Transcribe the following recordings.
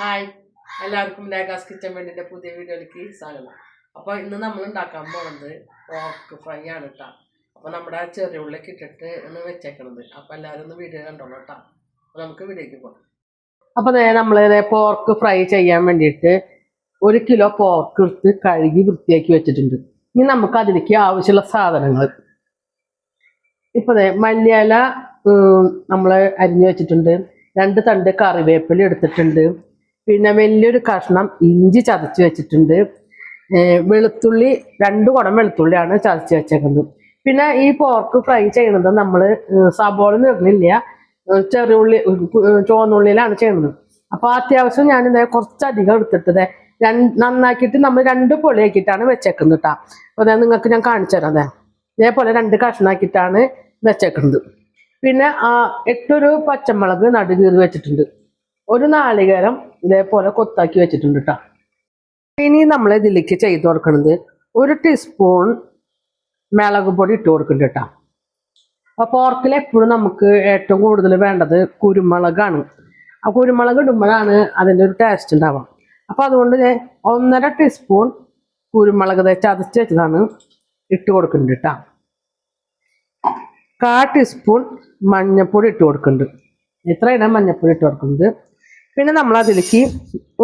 Hi. എല്ലാവർക്കും ലേഖാസ് kitchen വേണ്ടിന്റെ പുതിയ വീഡിയോയിലേക്ക് സ്വാഗതം. അപ്പോൾ ഇന്ന് നമ്മൾ ഉണ്ടാക്കാൻ പോകുന്നത് പോർക്ക് ഫ്രൈ ആണ് കേട്ടോ അപ്പോൾ നമ്മുടെ ചെറിയ ഉള്ളിലേക്ക് കിട്ടിട്ട് ഒന്ന് വെച്ചേക്കണത്. അപ്പോൾ എല്ലാവരും ഒന്ന് വീഡിയോ കണ്ടോളൂ കേട്ടോ അപ്പോൾ നമുക്ക് വീഡിയോയ്ക്ക് പോകാം. അപ്പോൾ അതേ നമ്മൾ പോർക്ക് ഫ്രൈ ചെയ്യാൻ വേണ്ടിയിട്ട് ഒരു കിലോ പോർക്ക് എടുത്ത് കഴുകി വൃത്തിയാക്കി വെച്ചിട്ടുണ്ട്. ഇനി നമുക്ക് അതിലേക്ക് ആവശ്യമുള്ള സാധനങ്ങൾ. ഇപ്പോൾ മല്ലിയില നമ്മൾ അരിഞ്ഞു വെച്ചിട്ടുണ്ട്. രണ്ട് തണ്ട് കറിവേപ്പില എടുത്തിട്ടുണ്ട്. പിന്നെ വലിയൊരു കഷ്ണം ഇഞ്ചി ചതച്ച് വെച്ചിട്ടുണ്ട്. വെളുത്തുള്ളി രണ്ട് കുടം വെളുത്തുള്ളിയാണ് ചതച്ച് വെച്ചേക്കുന്നത്. പിന്നെ ഈ പോർക്ക് ഫ്രൈ ചെയ്യണത് നമ്മൾ സബോള നിർന്നില്ല ചെറിയുള്ളി ചുവന്നുള്ളിയിലാണ് ചെയ്യുന്നത് അപ്പോൾ അത്യാവശ്യം ഞാൻ ഇതേ കുറച്ചധികം എടുത്തിട്ടത് നന്നാക്കിയിട്ട് നമ്മൾ രണ്ട് പൊളിയാക്കിയിട്ടാണ് വെച്ചേക്കുന്നത് കേട്ടോ അപ്പോൾ അതെ നിങ്ങൾക്ക് ഞാൻ കാണിച്ചു തരാം അതെ ഇതേപോലെ രണ്ട് കഷ്ണാക്കിയിട്ടാണ് വെച്ചേക്കുന്നത്. പിന്നെ ആ എട്ടൊരു പച്ചമുളക് നടുകീറി വെച്ചിട്ടുണ്ട്. ഒരു നാളികേരം ഇതേപോലെ കൊത്താക്കി വെച്ചിട്ടുണ്ട് കേട്ടോ ഇനി നമ്മൾ ഇതിലേക്ക് ചെയ്ത് കൊടുക്കുന്നത് ഒരു ടീസ്പൂൺ മിളക് പൊടി ഇട്ട് കൊടുക്കുന്നുണ്ട് കേട്ടോ അപ്പോൾ പോർക്കിൽ എപ്പോഴും നമുക്ക് ഏറ്റവും കൂടുതൽ വേണ്ടത് കുരുമുളകാണ്. ആ കുരുമുളക് ഇടുമ്പോഴാണ് അതിന്റെ ഒരു ടേസ്റ്റ് ഉണ്ടാവുക. അപ്പോൾ അതുകൊണ്ട് ഞാൻ ഒന്നര ടീസ്പൂൺ കുരുമുളക് ചതച്ച് വെച്ചതാണ് ഇട്ട് കൊടുക്കുന്നുണ്ട് കേട്ടോ കാ ടീസ്പൂൺ മഞ്ഞൾപ്പൊടി ഇട്ട് കൊടുക്കുന്നുണ്ട് ഇത്രയാണ് മഞ്ഞൾപ്പൊടി ഇട്ട് കൊടുക്കുന്നത് പിന്നെ നമ്മൾ അതിലേക്ക്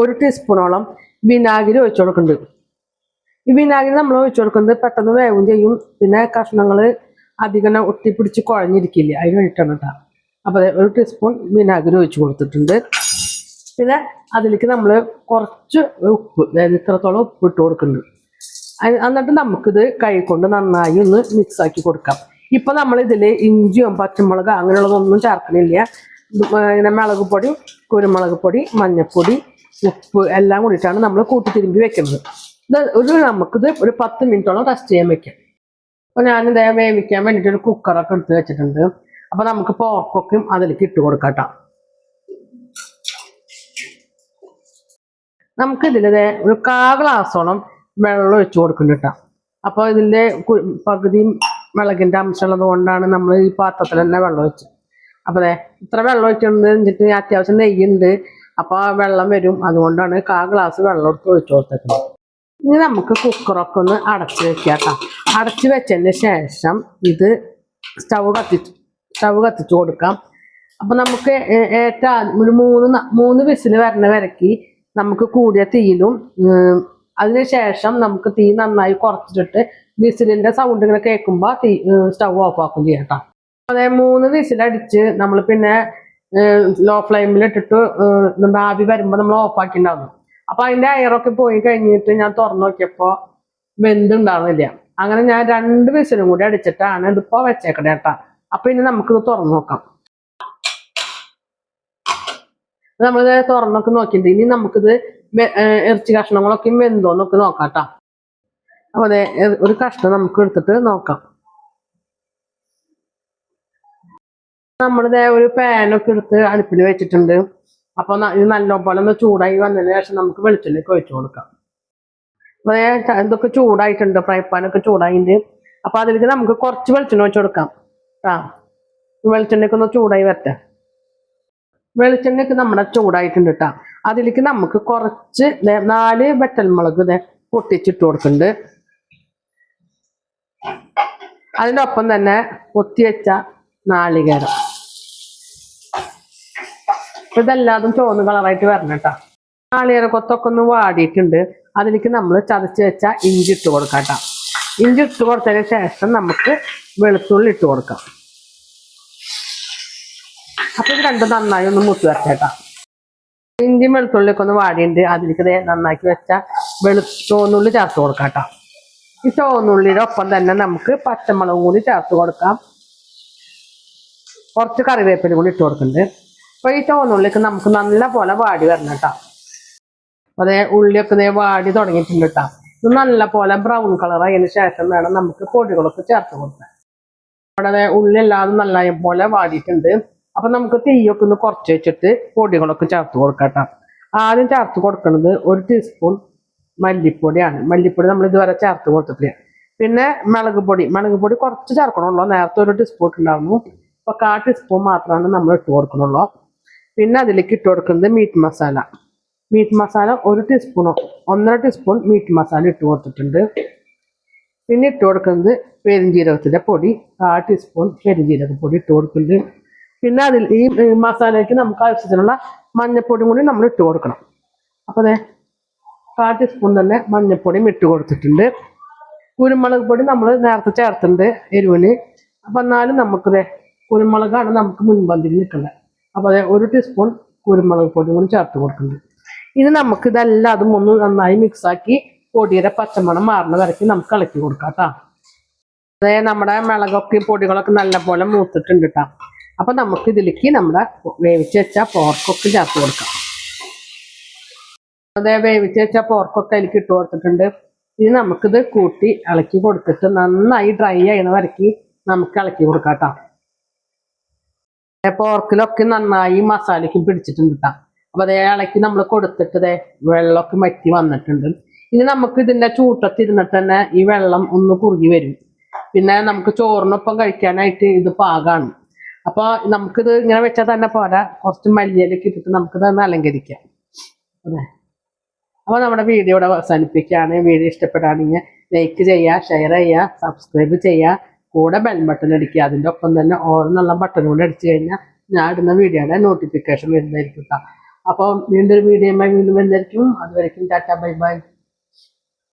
ഒരു ടീസ്പൂണോളം വിനാഗിരി ഒഴിച്ചു കൊടുക്കുന്നുണ്ട്. ഈ വിനാഗിരി നമ്മൾ ഒഴിച്ചു കൊടുക്കുന്നത് പെട്ടെന്ന് വേവും ചെയ്യും. പിന്നെ കഷ്ണങ്ങൾ അധികം ഒട്ടിപ്പിടിച്ച് കുഴഞ്ഞിരിക്കില്ല അതിന് വേണ്ടിയിട്ടാണ് കേട്ടോ. അപ്പോൾ ഒരു ടീസ്പൂൺ വിനാഗിരി ഒഴിച്ചു കൊടുത്തിട്ടുണ്ട്. പിന്നെ അതിലേക്ക് നമ്മൾ കുറച്ച് ഉപ്പ് അതായത് ഇത്രത്തോളം ഉപ്പ് ഇട്ട് കൊടുക്കുന്നുണ്ട്. എന്നിട്ട് നമുക്കിത് കൈ കൊണ്ട് നന്നായി ഒന്ന് മിക്സ് ആക്കി കൊടുക്കാം. ഇപ്പൊ നമ്മൾ ഇതിൽ ഇഞ്ചിയും പച്ചമുളകും അങ്ങനെയുള്ളതൊന്നും ചേർക്കണില്ല. ഇങ്ങനെ മുളക് പൊടി കുരുമുളക് പൊടി മഞ്ഞൾപ്പൊടി ഉപ്പ് എല്ലാം കൂടിയിട്ടാണ് നമ്മൾ കൂട്ടി തിരുമ്പി വെക്കുന്നത്. ഒരു നമുക്കിത് ഒരു പത്ത് മിനിറ്റോളം റെസ്റ്റ് ചെയ്യാൻ വെക്കാം. അപ്പൊ ഇതേ വേവിക്കാൻ വേണ്ടിട്ട് ഒരു കുക്കറൊക്കെ എടുത്ത് വെച്ചിട്ടുണ്ട്. അപ്പൊ നമുക്ക് പോക്കൊക്കെയും അതിലേക്ക് ഇട്ട് കൊടുക്കാം നമുക്ക് ഇതിൽ ഒരു കാ ഗ്ലാസോളം വെള്ളം ഒഴിച്ചു കൊടുക്കുന്നുണ്ട് അപ്പോൾ ഇതിന്റെ പകുതിയും വിളകിന്റെ അംശം അംശമുള്ളത് കൊണ്ടാണ് നമ്മൾ ഈ പാത്രത്തിൽ തന്നെ വെള്ളം ഒഴിച്ചത്. അപ്പോൾ ഇത്ര വെള്ളം ഒഴിച്ചിട്ടുണ്ട് എന്നിട്ട് അത്യാവശ്യം നെയ്യുണ്ട്. അപ്പോൾ വെള്ളം വരും. അതുകൊണ്ടാണ് കാ ഗ്ലാസ് വെള്ളം എടുത്ത് ഒഴിച്ചു കൊടുത്തേക്കുന്നത് ഇനി നമുക്ക് കുക്കറൊക്കെ ഒന്ന് അടച്ച് വെക്കാം അടച്ചു വെച്ചതിന് ശേഷം ഇത് സ്റ്റവ് കത്തിച്ച് സ്റ്റവ് കത്തിച്ച് കൊടുക്കാം. അപ്പം നമുക്ക് ഏറ്റവും ഏറ്റ ഒരു മൂന്ന് മൂന്ന് വിസിൽ വരണ വരയ്ക്ക് നമുക്ക് കൂടിയ തീയിലും അതിന് ശേഷം നമുക്ക് തീ നന്നായി കുറച്ചിട്ട് വിസിലിന്റെ സൗണ്ട് ഇങ്ങനെ കേൾക്കുമ്പോൾ തീ സ്റ്റവ് ഓഫ് ആക്കും ചെയ്യാം അതെ മൂന്ന് വിസിലടിച്ച് നമ്മൾ പിന്നെ ലോ ഫ്ലെയിമിൽ ഇട്ടിട്ട് നമ്മുടെ ആവി വരുമ്പോൾ നമ്മൾ ഓഫ് ആക്കിണ്ടാവും അപ്പൊ അതിന്റെ അയറൊക്കെ പോയി കഴിഞ്ഞിട്ട് ഞാൻ തുറന്നു നോക്കിയപ്പോ വെന്തുണ്ടാവുന്നില്ല അങ്ങനെ ഞാൻ രണ്ട് വിസിലും കൂടി അടിച്ചിട്ടാണ് ഇതിപ്പോ വെച്ചേക്കണേ കേട്ടാ. അപ്പൊ ഇനി നമുക്കിത് തുറന്നു നോക്കാം. നമ്മൾ തുറന്നൊക്കെ നോക്കിയിട്ട് ഇനി നമുക്കിത് ഇറച്ചി കഷ്ണങ്ങളൊക്കെ വെന്തോന്നൊക്കെ നോക്കാം കേട്ടാ. അപ്പൊ അതെ ഒരു കഷ്ണം നമുക്ക് എടുത്തിട്ട് നോക്കാം. നമ്മളിത് ഒരു പാനൊക്കെ എടുത്ത് അടുപ്പിൽ വെച്ചിട്ടുണ്ട്. അപ്പൊ ന- ഇത് നല്ലപോലെ ഒന്ന് ചൂടായി വന്നതിന് ശേഷം നമുക്ക് വെളിച്ചെണ്ണയ്ക്ക് ഒഴിച്ചു കൊടുക്കാം. ഇതൊക്കെ ചൂടായിട്ടുണ്ട്. ഫ്രൈ പാനൊക്കെ ചൂടായിട്ടുണ്ട് അപ്പൊ അതിലേക്ക് നമുക്ക് കുറച്ച് വെളിച്ചെണ്ണ ഒഴിച്ചു കൊടുക്കാം. ആ വെളിച്ചെണ്ണയ്ക്ക് ഒന്ന് ചൂടായി വരട്ടെ. വെളിച്ചെണ്ണയൊക്കെ നമ്മുടെ ചൂടായിട്ടുണ്ട് കേട്ടോ അതിലേക്ക് നമുക്ക് കുറച്ച് നാല് വെട്ടൽമുളക് ദേ പൊട്ടിച്ചിട്ട് കൊടുക്കുന്നുണ്ട് അതിനൊപ്പം തന്നെ കൊത്തിവെച്ച നാളികേരം. ഇതെല്ലാതും ചുവന്ന കളറായിട്ട് വരണം കേട്ടോ നാളികേര കൊത്തൊക്കെ ഒന്ന് വാടിയിട്ടുണ്ട്. അതിലേക്ക് നമ്മൾ ചതച്ച് വെച്ച ഇഞ്ചി ഇട്ട് കൊടുക്കാം കേട്ടോ ഇഞ്ചി ഇട്ട് കൊടുത്തതിന് ശേഷം നമുക്ക് വെളുത്തുള്ളി ഇട്ട് കൊടുക്കാം. അപ്പൊ ഇത് രണ്ടും നന്നായി ഒന്ന് മുത്ത് വരട്ടെ കേട്ടോ ഇഞ്ചിയും വെളുത്തുള്ളിയൊക്കെ ഒന്ന് വാടിയുണ്ട്. അതിലേക്ക് നന്നാക്കി വെച്ച വെളുത്തോന്നുള്ളി ചേർത്ത് കൊടുക്കാം കേട്ടോ ഈ ചോന്നുള്ളിയുടെ ഒപ്പം തന്നെ നമുക്ക് പച്ചമുളകും കൂടി ചേർത്ത് കൊടുക്കാം. കുറച്ച് കറിവേപ്പില കൂടി ഇട്ട് കൊടുക്കുന്നുണ്ട് അപ്പൊ ഈ ചുവന്നുള്ളിക്ക് നമുക്ക് നല്ല പോലെ വാടി വരണം കേട്ടോ. അതേ ഉള്ളിയൊക്കെ ഇതേ വാടി തുടങ്ങിയിട്ടുണ്ട് കേട്ടോ. ഇത് നല്ല പോലെ ബ്രൗൺ കളർ ആയതിനു ശേഷം വേണം നമുക്ക് പൊടികളൊക്കെ ചേർത്ത് കൊടുക്കാൻ. അവിടെ ഉള്ളി എല്ലാം നല്ല പോലെ വാടിയിട്ടുണ്ട്. അപ്പൊ നമുക്ക് തീയൊക്കെ ഒന്ന് കുറച്ച് വെച്ചിട്ട് പൊടികളൊക്കെ ചേർത്ത് കൊടുക്കാം ആദ്യം ചേർത്ത് കൊടുക്കുന്നത് ഒരു ടീസ്പൂൺ മല്ലിപ്പൊടിയാണ്. മല്ലിപ്പൊടി നമ്മൾ ഇതുവരെ ചേർത്ത് കൊടുത്തിട്ടില്ല. പിന്നെ മുളക് പൊടി. മുളക് പൊടി കുറച്ച് ചേർക്കണമല്ലോ നേരത്തെ ഒരു ടീസ്പൂൺ ഉണ്ടായിരുന്നു. അപ്പൊ കാ ടീസ്പൂൺ മാത്രമാണ് നമ്മൾ ഇട്ട് കൊടുക്കണുള്ളൂ. പിന്നെ അതിലേക്ക് ഇട്ട് കൊടുക്കുന്നത് മീറ്റ് മസാല മീറ്റ് മസാല ഒരു ടീസ്പൂണോ ഒന്നര ടീസ്പൂൺ മീറ്റ് മസാല ഇട്ട് കൊടുത്തിട്ടുണ്ട്. പിന്നെ ഇട്ട് കൊടുക്കുന്നത് പെരുംജീരകത്തിന്റെ പൊടി ആ ടീസ്പൂൺ പെരുംജീരക പൊടി ഇട്ട് കൊടുക്കുന്നുണ്ട്. പിന്നെ അതിൽ ഈ മസാലയ്ക്ക് നമുക്ക് ആവശ്യത്തിനുള്ള മഞ്ഞപ്പൊടിയും കൂടി നമ്മൾ ഇട്ട് കൊടുക്കണം. അപ്പോൾ അതെ കാ ടീസ്പൂൺ തന്നെ മഞ്ഞൾപ്പൊടിയും ഇട്ട് കൊടുത്തിട്ടുണ്ട്. കുരുമുളക് പൊടി നമ്മൾ നേരത്തെ ചേർത്തിട്ടുണ്ട് എരിവിന്. അപ്പം എന്നാലും നമുക്കിത് കുരുമുളകാണ് നമുക്ക് മുൻപന്തിയിൽ നിൽക്കുന്നത്. അപ്പോൾ അതെ ഒരു ടീസ്പൂൺ കുരുമുളക് പൊടി കൂടി ചേർത്ത് കൊടുക്കുന്നുണ്ട്. ഇനി നമുക്ക് ഇതെല്ലാം അതും ഒന്ന് നന്നായി മിക്സാക്കി പൊടിയുടെ പച്ചമണം മാറുന്ന വരയ്ക്ക് നമുക്ക് ഇളക്കി കൊടുക്കാം കേട്ടോ അതായത് നമ്മുടെ മിളകൊക്കെ പൊടികളൊക്കെ നല്ലപോലെ മൂത്തിട്ടുണ്ട് കേട്ടോ അപ്പം നമുക്ക് ഇതിലേക്ക് നമ്മുടെ വേവിച്ച് വെച്ച പോർക്കൊക്കെ ചേർത്ത് കൊടുക്കാം. അതേ വേവിച്ച് വെച്ച പോർക്കൊക്കെ അതിലേക്ക് ഇട്ട് കൊടുത്തിട്ടുണ്ട്. ഇനി നമുക്കിത് കൂട്ടി ഇളക്കി കൊടുത്തിട്ട് നന്നായി ഡ്രൈ ആയിരുന്ന വരയ്ക്ക് നമുക്ക് ഇളക്കി കൊടുക്കാം കേട്ടോ പോർക്കിലൊക്കെ നന്നായി മസാലയ്ക്കും പിടിച്ചിട്ടുണ്ട് അപ്പൊ അതേ ഇളക്കി നമ്മൾ കൊടുത്തിട്ട് വെള്ളമൊക്കെ മറ്റി വന്നിട്ടുണ്ട്. ഇനി നമുക്ക് ഇതിന്റെ ചൂട്ടത്തിരുന്നിട്ട് തന്നെ ഈ വെള്ളം ഒന്ന് കുറുകി വരും. പിന്നെ നമുക്ക് ചോറിനൊപ്പം കഴിക്കാനായിട്ട് ഇത് പാകാണ്. അപ്പോൾ നമുക്കിത് ഇങ്ങനെ വെച്ചാൽ തന്നെ പോരാ. കുറച്ച് മല്ലിയിലൊക്കെ ഇട്ടിട്ട് നമുക്കിത് അലങ്കരിക്കാം. അതെ. അപ്പോൾ നമ്മുടെ വീഡിയോ ഇവിടെ അവസാനിപ്പിക്കുകയാണ്. വീഡിയോ ഇഷ്ടപ്പെടുകയാണെങ്കിൽ ലൈക്ക് ചെയ്യുക ഷെയർ ചെയ്യുക സബ്സ്ക്രൈബ് ചെയ്യുക. കൂടെ ബെൽ ബട്ടൺ അടിക്കുക. അതിന്റെ ഒപ്പം തന്നെ ഓരോന്നുള്ള ബട്ടൺ കൂടെ അടിച്ചു കഴിഞ്ഞാൽ ഞാൻ ഇടുന്ന വീഡിയോയുടെ നോട്ടിഫിക്കേഷൻ വരുന്നതായിരിക്കും അപ്പോൾ വീണ്ടും ഒരു വീഡിയോ വീണ്ടും വരുന്നതായിരിക്കും. അതുവരെയും ടാറ്റ ബൈ ബൈ.